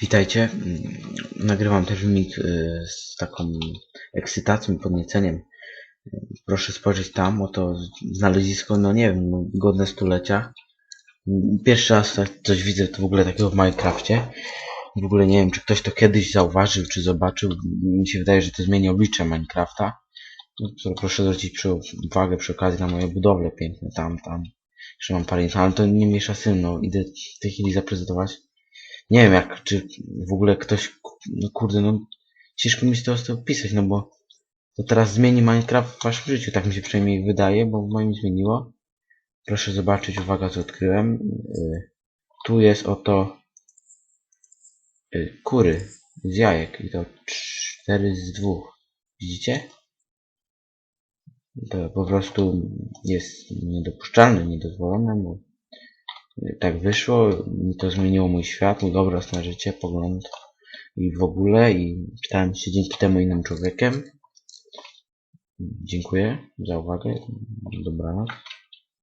Witajcie. Mm, Nagrywam też filmik y, z taką ekscytacją i podnieceniem. Proszę spojrzeć tam, oto znalezisko, no nie wiem, no, godne stulecia. Pierwszy raz tak coś widzę to w ogóle takiego w Minecrafcie. W ogóle nie wiem, czy ktoś to kiedyś zauważył, czy zobaczył. Mi się wydaje, że to zmieni oblicze Minecrafta. No, proszę zwrócić uwagę przy okazji na moje budowle piękne, tam, tam. Jeszcze mam parę, ale to nie mniejsza tym, no idę w tej chwili zaprezentować. Nie wiem jak, czy w ogóle ktoś, no kurde, no ciężko mi to, to opisać, no bo to teraz zmieni Minecraft w waszym życiu, tak mi się przynajmniej wydaje, bo w moim zmieniło. Proszę zobaczyć, uwaga co odkryłem. Y, tu jest oto y, kury z jajek i to cztery z dwóch. Widzicie? To po prostu jest niedopuszczalne, niedozwolone, bo tak wyszło, mi to zmieniło mój świat, mój obraz na życie, pogląd i w ogóle i stałem się dzięki temu innym człowiekiem. Dziękuję za uwagę. Dobranoc.